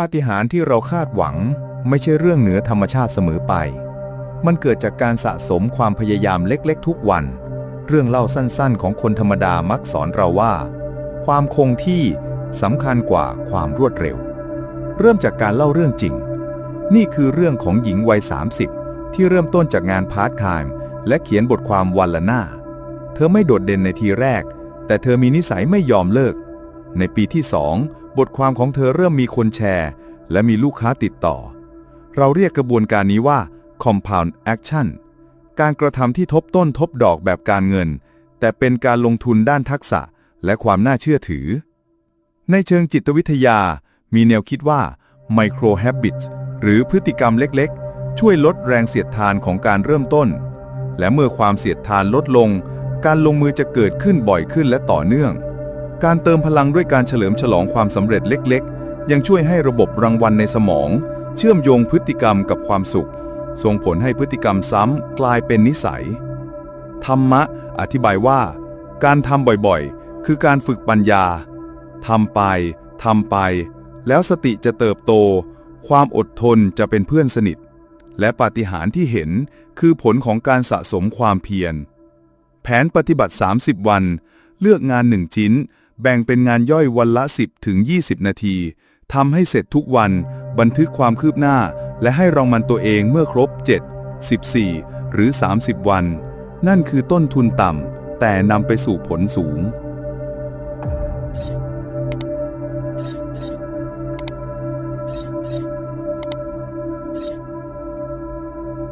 ปาฏิหาริย์ที่เราคาดหวังไม่ใช่เรื่องเหนือธรรมชาติเสมอไป มันเกิดจากการสะสมความพยายามเล็กๆ ทุกวัน เรื่องเล่าสั้นๆ ของคนธรรมดามักสอนเราว่า ความคงที่สำคัญกว่าความรวดเร็ว เริ่มจากการเล่าเรื่องจริง นี่คือเรื่องของหญิงวัย 30 ที่เริ่มต้นจากงานพาร์ทไทม์และเขียนบทความวันละหน้า เธอไม่โดดเด่นในทีแรก แต่เธอมีนิสัยไม่ยอมเลิก ในปีที่ 2 บทความของเธอเริ่มมีคนแชร์ และมีลูกค้าติดต่อ เราเรียกกระบวนการนี้ว่า compound action การกระทำที่ทบต้นทบดอกแบบการเงิน แต่เป็นการลงทุนด้านทักษะและความน่าเชื่อถือ ในเชิงจิตวิทยา มีแนวคิดว่า micro habits หรือพฤติกรรมเล็กๆ ช่วยลดแรงเสียดทานของการเริ่มต้น และเมื่อความเสียดทานลดลง การลงมือจะเกิดขึ้นบ่อยขึ้นและต่อเนื่อง การเติมพลังด้วยการเฉลิมฉลองความสำเร็จเล็กๆ ยังช่วยให้ระบบรางวัลในสมอง เชื่อมโยงพฤติกรรมกับความสุข ส่งผลให้พฤติกรรมซ้ำกลายเป็นนิสัย ธรรมะอธิบายว่า การทำบ่อยๆ คือการฝึกปัญญาทำไปทำไป แล้วสติจะเติบโต ความอดทนจะเป็นเพื่อนสนิท และปาฏิหาริย์ที่เห็นคือผลของการสะสมความเพียร แผนปฏิบัติ 30 วัน เลือกงานหนึ่งชิ้น แบ่งเป็นงานย่อยวันละ 10ถึง20 นาทีทำให้เสร็จทุกวัน บันทึกความคืบหน้า และให้รางวัลตัวเองเมื่อครบ 7 14 หรือ 30 วัน นั่นคือต้นทุนต่ำแต่นำไปสู่ผลสูง